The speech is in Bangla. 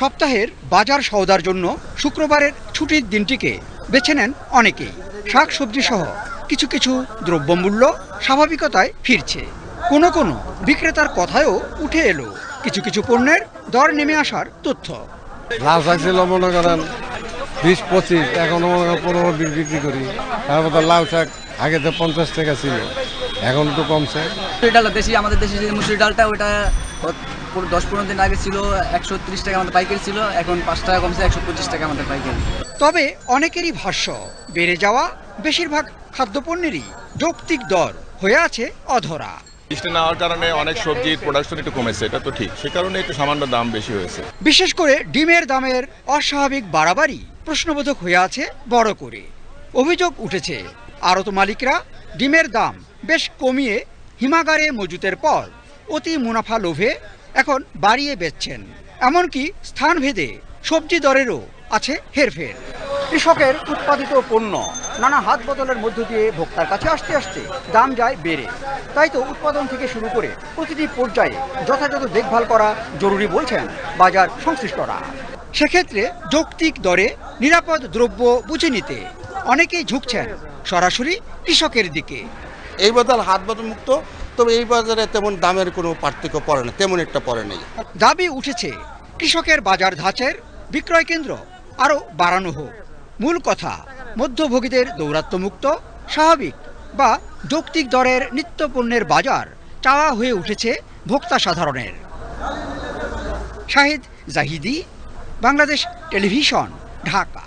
সপ্তাহের বাজার সওদার জন্য শুক্রবারের ছুটির দিনটিকে বেছে নেন অনেকেই। শাক সবজি সহ কিছু কিছু দ্রব্যমূল্য স্বাভাবিকতায় ফিরছে। কোনো কোনো বিক্রেতার কথায়ও উঠে এলো কিছু কিছু পণ্যের দর নেমে আসার তথ্য। লাউ শাক মনে করেন বিশ, পঁচিশ, এখন পনেরো বিক্রি করি। তারপর লাউ শাক আগে তো পঞ্চাশ টাকা ছিল। এখন তো কমছে মুসুরি ডালটা দেশি আমাদের দেশি যে মুসুরি ডালটা ওটা পুরো দশ পনেরো দিন আগে ছিল একশো ত্রিশ টাকা আমাদের পাইকারি ছিল এখন পাঁচ টাকা কমছে একশো পঁচিশ টাকা আমাদের পাইকারি। তবে অনেকেরই ভাষ্য বেড়ে যাওয়া বেশিরভাগ খাদ্যপণ্যেরই যৌক্তিক দর হয়ে আছে অধরা। বৃষ্টি না হওয়ার কারণে অনেক সবজির প্রোডাকশন একটু কমেছে এটা তো ঠিক। সে কারণে একটু সামান্য দাম বেশি হয়েছে। বিশেষ করে ডিমের দামের অস্বাভাবিক বাড়াবাড়ি প্রশ্নবোধক হয়ে আছে বড় করে। অভিযোগ উঠেছে আড়ত মালিকরা ডিমের দাম বেশ কমিয়ে হিমাগারে মজুতের পর অতি মুনাফা লোভে এখন বাড়িয়ে বেচছেন। এমনকি স্থানভেদে সবজি দরেরও আছে হেরফের। কৃষকের উৎপাদিত পণ্য নানা হাত বদলের মধ্য দিয়ে ভোক্তার কাছে আসতে আসতে দাম যায় বেড়ে। তাই তো উৎপাদন থেকে শুরু করে প্রতিটি পর্যায়ে যথাযথ দেখভাল করা জরুরি বলছেন বাজার সংশ্লিষ্টরা। সেক্ষেত্রে যৌক্তিক দরে নিরাপদ দ্রব্য বুঝে নিতে অনেকেই ঝুঁকছেন সরাসরি কৃষকের দিকে। এই বাজার হাত মুক্ত, তবে এই বাজারে তেমন দামের কোনো পার্থক্য পড়ে না, তেমন একটা পড়ে নেই। দাবি উঠেছে, কৃষকের বাজার ধাঁচের বিক্রয় কেন্দ্র আরও বাড়ানো হোক। মূল কথা, মধ্যভোগীদের দৌরাত্ম্যমুক্ত, স্বাভাবিক বা যৌক্তিক দরের নিত্য পণ্যের বাজার চাওয়া হয়ে উঠেছে ভোক্তা সাধারণের। শাহিদ জাহিদি, বাংলাদেশ টেলিভিশন, ঢাকা।